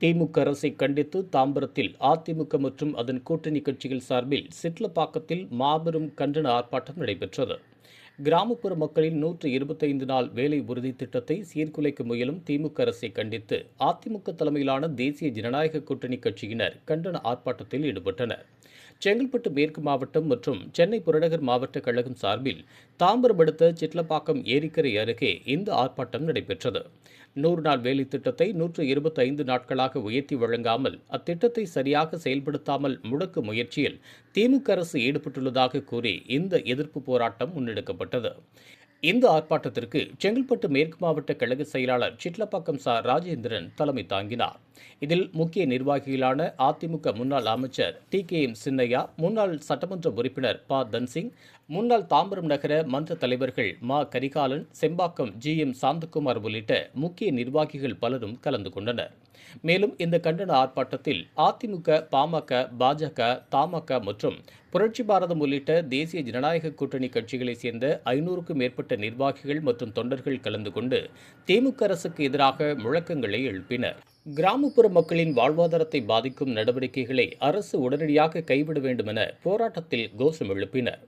திமுக அரசை கண்டித்து தாம்பரத்தில் அதிமுக மற்றும் அதன் கூட்டணி கட்சிகள் சார்பில் சிட்லப்பாக்கத்தில் மாபெரும் கண்டன ஆர்ப்பாட்டம் நடைபெற்றது. கிராமப்புற மக்களின் நூற்று இருபத்தைந்து நாள் வேலை உறுதி திட்டத்தை சீர்குலைக்க முயலும் திமுக அரசை கண்டித்து அதிமுக தலைமையிலான தேசிய ஜனநாயக கூட்டணி கட்சியினர் கண்டன ஆர்ப்பாட்டத்தில் ஈடுபட்டனர். செங்கல்பட்டு மேற்கு மாவட்டம் மற்றும் சென்னை புறநகர் மாவட்ட கழகம் சார்பில் தாம்பரம் அடுத்த சிட்லப்பாக்கம் ஏரிக்கரை அருகே இந்த ஆர்ப்பாட்டம் நடைபெற்றது. நூறு நாள் வேலை திட்டத்தை நூற்று இருபத்தி ஐந்து நாட்களாக உயர்த்தி வழங்காமல் அத்திட்டத்தை சரியாக செயல்படுத்தாமல் முடக்க முயற்சியில் திமுக அரசு ஈடுபட்டுள்ளதாக கூறி இந்த எதிர்ப்பு போராட்டம் முன்னெடுக்கப்பட்டது. இந்த ஆர்ப்பாட்டத்திற்கு செங்கல்பட்டு மேற்கு மாவட்ட கழக செயலாளர் சிட்லப்பாக்கம் சா. ராஜேந்திரன் தலைமை தாங்கினார். இதில் முக்கிய நிர்வாகிகளான அதிமுக முன்னாள் அமைச்சர் டி. கே. எம். சின்னையா முன்னாள் சட்டமன்ற உறுப்பினர் ப. தன்சிங் முன்னாள் தாம்பரம் நகர மன்ற தலைவர்கள் மா. கரிகாலன் செம்பாக்கம் ஜி. எம். சாந்தகுமார் உள்ளிட்ட முக்கிய நிர்வாகிகள் பலரும் கலந்து கொண்டனர். மேலும் இந்த கண்டன ஆர்ப்பாட்டத்தில் அதிமுக பாமக பாஜக தமாக மற்றும் புரட்சி பாரதம் உள்ளிட்ட தேசிய ஜனநாயக கூட்டணி கட்சிகளைச் சேர்ந்த ஐநூறுக்கும் மேற்பட்ட நிர்வாகிகள் மற்றும் தொண்டர்கள் கலந்து கொண்டு திமுக அரசுக்கு எதிராக முழக்கங்களை எழுப்பினர். கிராமப்புற மக்களின் வாழ்வாதாரத்தை பாதிக்கும் நடவடிக்கைகளை அரசு உடனடியாக கைவிட வேண்டும் என போராட்டத்தில் கோஷம் எழுப்பினர்.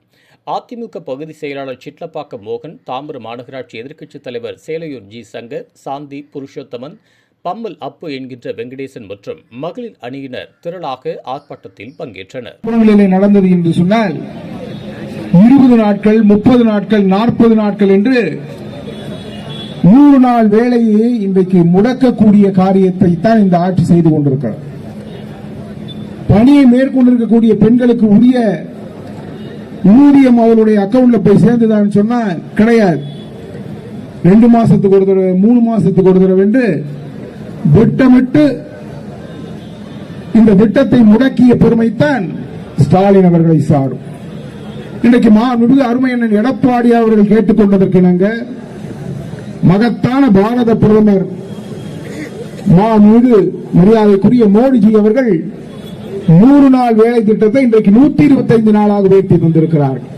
அதிமுக பகுதி செயலாளர் சிட்லப்பாக்க மோகன் தாம்பரம் மாநகராட்சி எதிர்க்கட்சித் தலைவர் சேலையூர் ஜி சங்கர் சாந்தி புருஷோத்தமன் பம்மல் அப்பு என்கின்ற வெங்கடேசன் மற்றும் மகளிர் அணியினர் திரளாக ஆர்ப்பாட்டத்தில் பங்கேற்றனர். குணங்களிலே நடந்தது என்று சொன்னால் இருபது நாட்கள் முப்பது நாட்கள் நாற்பது நாட்கள் என்று நூறு நாள் வேலையை இன்றைக்கு முடக்கக்கூடிய காரியத்தை தான் இந்த ஆட்சி செய்து கொண்டிருக்கிறது. பணியை மேற்கொண்டிருக்கக்கூடிய பெண்களுக்கு உரிய ஊதியம் அவருடைய அக்கவுண்ட்ல போய் சேர்ந்துதான் சொன்னா கிடையாது. ரெண்டு மாசத்துக்கு ஒரு தடவை மூணு மாசத்துக்கு ஒரு தடவை என்று திட்டமிட்டு இந்த திட்டத்தை முடக்கிய பெருமைத்தான் ஸ்டாலின் அவர்களை சாரும். இன்றைக்கு மாண்புமிகு அருமை அண்ணன் எடப்பாடி அவர்கள் கேட்டுக்கொண்டதற்கு இணங்க மகத்தான பாரத பிரதமர் மாண்புமிகு மரியாதைக்குரிய மோடிஜி அவர்கள் நூறு நாள் வேலை திட்டத்தை இன்றைக்கு நூத்தி இருபத்தைந்து நாளாக உயர்த்தி தந்திருக்கிறார்கள்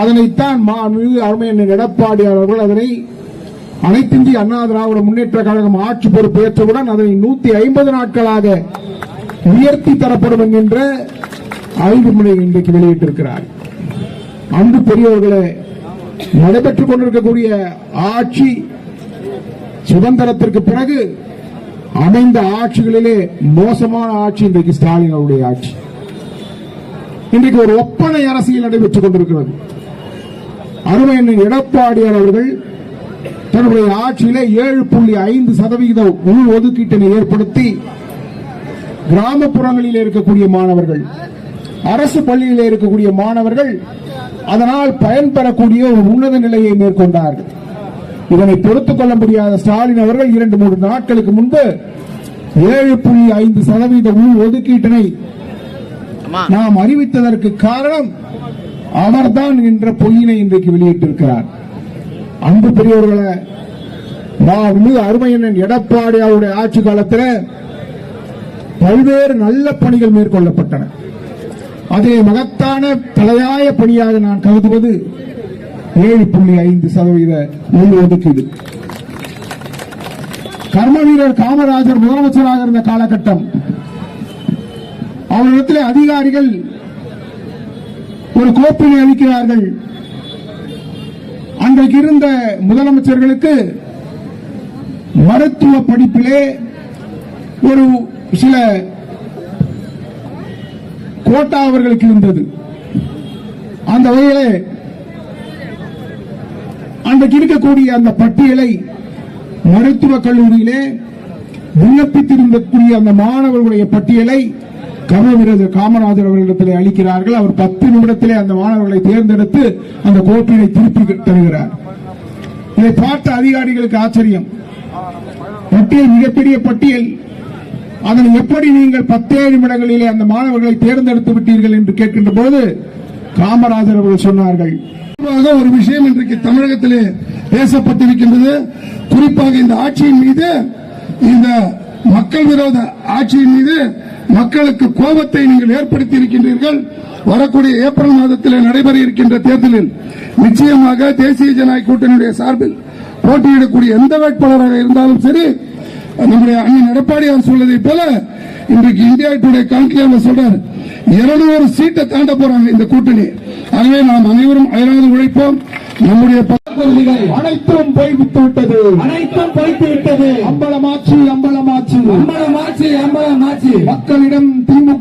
அதனைத்தான் மாண்புமிகு அருமை எடப்பாடி அவர்கள் அதனை அனைத்திந்திய அண்ணா திராவிட முன்னேற்ற கழகம் ஆட்சி பொறுப்பேற்றவுடன் அதனை நூத்தி ஐம்பது நாட்களாக உயர்த்தி தரப்படும் என்கின்ற அறிவுமுறை இன்றைக்கு வெளியிட்டிருக்கிறார். அன்பு பெரியவர்களே நடைபெற்றுக் கொண்டிருக்கக்கூடிய ஆட்சி சுதந்திரத்திற்கு பிறகு அமைந்த ஆட்சிகளிலே மோசமான ஆட்சி இன்றைக்கு ஸ்டாலின் அவருடைய ஆட்சி. இன்றைக்கு ஒரு ஒப்பனை அரசியல் நடைபெற்றுக் கொண்டிருக்கிறது. அருமையண்ணன் எடப்பாடியார் அவர்கள் தன்னுடைய ஆட்சியிலே ஏழு புள்ளி ஐந்து சதவிகித உள் ஒதுக்கீட்டினை ஏற்படுத்தி கிராமப்புறங்களில் இருக்கக்கூடிய மாணவர்கள் அரசு பள்ளியில் இருக்கக்கூடிய மாணவர்கள் அதனால் பயன்பெறக்கூடிய ஒரு உன்னத நிலையை மேற்கொண்டார்கள். இதனை பொறுத்துக் கொள்ள முடியாத ஸ்டாலின் அவர்கள் இரண்டு மூன்று நாட்களுக்கு முன்பு ஏழு புள்ளி ஐந்து சதவீத உள் ஒதுக்கீட்டினை நாம் அறிவித்ததற்கு காரணம் அவர்தான் என்ற பொய்யினை இன்றைக்கு வெளியிட்டிருக்கிறார். அன்பு பெரியவர்களே அருமையண்ணன் எடப்பாடி அவருடைய ஆட்சி காலத்தில் பல்வேறு நல்ல பணிகள் மேற்கொள்ளப்பட்டன. அதே மகத்தான தலையாய பணியாக நான் கருதுவது ஏழு புள்ளி ஐந்து சதவீத உள் ஒதுக்கீடு. கர்ம வீரர் காமராஜர் முதலமைச்சராக இருந்த காலகட்டம். அவரிடத்தில் அதிகாரிகள் ஒரு கோப்பினை அளிக்கிறார்கள். அன்றைக்கு இருந்த முதலமைச்சர்களுக்கு மருத்துவ படிப்பிலே ஒரு சில கோட்டா அவர்களுக்கு இருந்தது. அந்த வகையிலே அன்றைக்கு இருக்கக்கூடிய அந்த பட்டியலை மருத்துவக் கல்லூரியிலே விண்ணப்பித்திருந்தக்கூடிய அந்த மாணவர்களுடைய பட்டியலை கர்மவீரர் காமராஜர் அவர்களிடத்திலே அளிக்கிறார்கள். அவர் பத்து நிமிடத்திலே அந்த மாணவர்களை தேர்ந்தெடுத்து அந்த கோப்பினை திருப்பி தருகிறார். இதை பார்த்த அதிகாரிகளுக்கு ஆச்சரியம். பட்டியல் மிகப்பெரிய பட்டியல். அதனை எப்படி நீங்கள் பத்தே நிமிடங்களிலே அந்த மாணவர்களை தேர்ந்தெடுத்து விட்டீர்கள் என்று கேட்கின்ற போது காமராஜர் அவர்கள் சொன்னார்கள் குறிப்பாக ஒரு விஷயம் இன்றைக்கு தமிழகத்திலே பேசப்பட்டிருக்கின்றது. குறிப்பாக இந்த ஆட்சியின் மீது இந்த மக்கள் விரோத ஆட்சியின் மீது மக்களுக்கு கோபத்தை நீங்கள் ஏற்படுத்தி இருக்கின்றீர்கள் வரக்கூடிய ஏப்ரல் மாதத்தில் நடைபெற இருக்கின்ற தேர்தலில் நிச்சயமாக தேசிய ஜனநாயக கூட்டணியுடைய சார்பில் போட்டியிடக்கூடிய எந்த வேட்பாளராக இருந்தாலும் சரி நம்முடைய அண்ணன் எடப்பாடியார் சொல்வதை போல இன்றைக்கு இந்தியா டுடே கணக்கில் சொல்றார் இருநூறு சீட்டை தாண்ட போறாங்க இந்த கூட்டணி. ஆகவே நாம் அனைவரும் அயராது நம்முடைய வாக்குறுதிகள் அனைத்தும் போய்விட்டு விட்டது அனைத்தும் போய்த்து விட்டது அம்பலமாச்சு அம்பலமாச்சு. அம்பலமாச்சு அம்பலமாச்சு. மக்களிடம்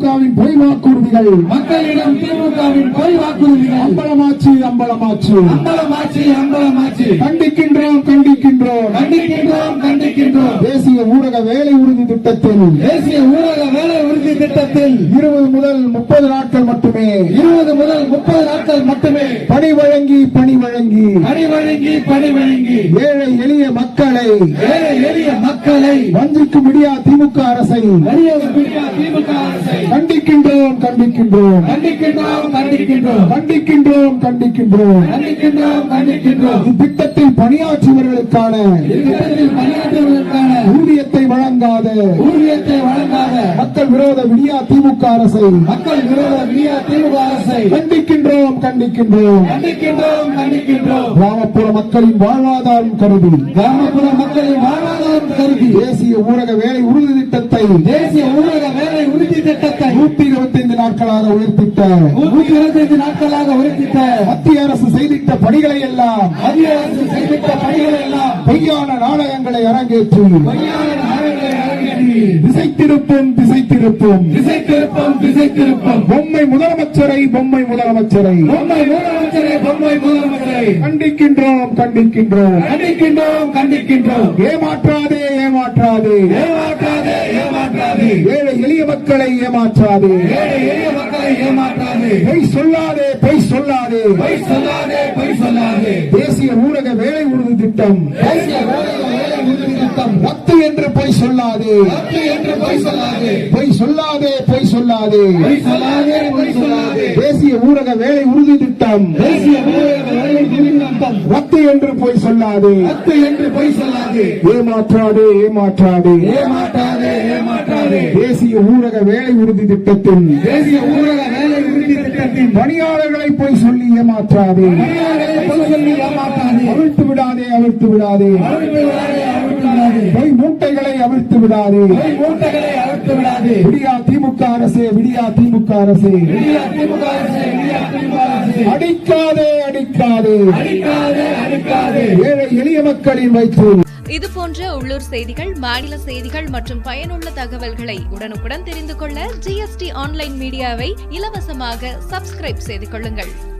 திமுகவின் பொய் வாக்குறுதிகள் மக்களிடம் திமுகவின் பொய் வாக்குறுதிகள் அம்பலமாச்சு அம்பலமாச்சு. அம்பலமாச்சு அம்பலமாச்சு. கண்டிக்கின்றோம் கண்டிக்கின்றோம். கண்டிக்கின்றோம் கண்டிக்கின்றோம். தேசிய ஊரக வேலை உறுதி திட்டத்தில். தேசிய ஊரக வேலை உறுதி திட்டத்தில். இருபது முதல் முப்பது நாட்கள் மட்டுமே. இருபது முதல் முப்பது நாட்கள் மட்டுமே. பணி வழங்கி பணி வழங்கி. பணி வழங்கி பணி வழங்கி. ஏழை எளிய மக்களை. ஏழை எளிய மக்களை. வஞ்சிக்கு முடியா திமுக அரசை. பிடியா திமுக அரசை. கண்டிக்கின்றோம் கண்டிக்கின்றோம். கண்டிக்கின்றோம் கண்டிக்கின்றோம். கண்டிக்கின்றோம் கண்டிக்கின்றோம். கண்டிக்கின்றோம் கண்டிக்கின்றோம். இத்திட்டத்தில் பணியாற்றியவர்களுக்கான ஊதியத்தை வழங்காத ஊதியத்தை வழங்காத மக்கள் விரோத விடியா திமுக அரசை. மக்கள் விரோத விடியா திமுக அரசை. கண்டிக்கின்றோம் கண்டிக்கின்றோம். கண்டிக்கின்றோம் கண்டிக்கின்றோம். கிராமப்புற மக்களின் வாழ்வாதாரம் கருதி. கிராமப்புற மக்களின் வாழ்வாதாரம் கருதி. தேசிய ஊரக வேலை உறுதி திட்டத்தை. தேசிய ஊரக வேலை உறுதி திட்டத்தை. நூற்றி இருபத்தைந்து நாட்களாக உயர்த்திட்ட. நூற்றி இருபத்தைந்து நாட்களாக உறுதித்த மத்திய அரசு செய்திட்ட பணிகளை எல்லாம். மத்திய அரசு செய்திட்ட பணிகள் எல்லாம். பொய்யான நாடகங்களை அரங்கேற்றி. பொய்யான திசை திருப்பும் திசை திருப்பும் திசை திருப்பம் திசை திருப்பம் பொம்மை முதலமைச்சரை பொம்மை முதலமைச்சரை. பொம்மை முதலமைச்சரை பொம்மை முதலமைச்சரை. கண்டிக்கின்றோம் கண்டிக்கின்றோம். கண்டிக்கின்றோம் கண்டிக்கின்றோம். ஏமாற்றாதே ஏமாற்றாதே. ஏமாற்றாதே ஏமாற்றாதே. ஏழை எளிய மக்களை ஏமாற்றாதே. ஏழை எளிய மக்களை ஏமாற்றாதே. பொய் சொல்லாதே பொய் சொல்லாதே. பொய் சொல்லாதே பொய் சொல்லாதே. தேசிய ஊரக வேலை உறுதி திட்டம். தேசிய வேலை வேலை உறுதி திட்டம். என்று பொய் சொல்லாதே. என்று பொய் சொல்லாதே. பொய் சொல்லாதே பொய் சொல்லாதே. தேசிய ஊரக வேலை உறுதி திட்டம். தேசிய ஊரக வேலை உறுதி திட்டம். ரத்து என்று பொய் சொல்லாதே. ரத்து என்று பொய் சொல்லாதே. ஏமாற்றாதே ஏமாற்றாதே. ஏமாற்றாதே ஏமாற்றாதே. தேசிய ஊரக வேலை உறுதி திட்டத்தில் தேசிய ஊரக வேலை உறுதி திட்டத்தின். பணியாளர்களை பொய் சொல்லி ஏமாற்றாதே. பணியாளர்களை பொய் சொல்லி ஏமாற்றாதே. அவிழ்த்து விடாதே அவிழ்த்து விடாதே. அவிழ்த்து விடாதே. விடாதே. மூட்டைகளை அவிழ்த்து விடாதே. பொய் மூட்டைகளை அவிழ்த்து விடாதே. விடியா திமுக அரசே விடியா திமுக அரசே. இந்தியா திமுக அரசு இந்தியா திமுக அரசு. அடிக்காதே அடிக்காதே. அடிக்காதே அடிக்காதே. ஏழை எளிய மக்களின் வயிற்றில். இது போன்ற உள்ளூர் செய்திகள் மாநில செய்திகள் மற்றும் பயனுள்ள தகவல்களை உடனுக்குடன் தெரிந்து கொள்ள ஜிஎஸ்டி ஆன்லைன் மீடியாவை இலவசமாக சப்ஸ்கிரைப் செய்து கொள்ளுங்கள்.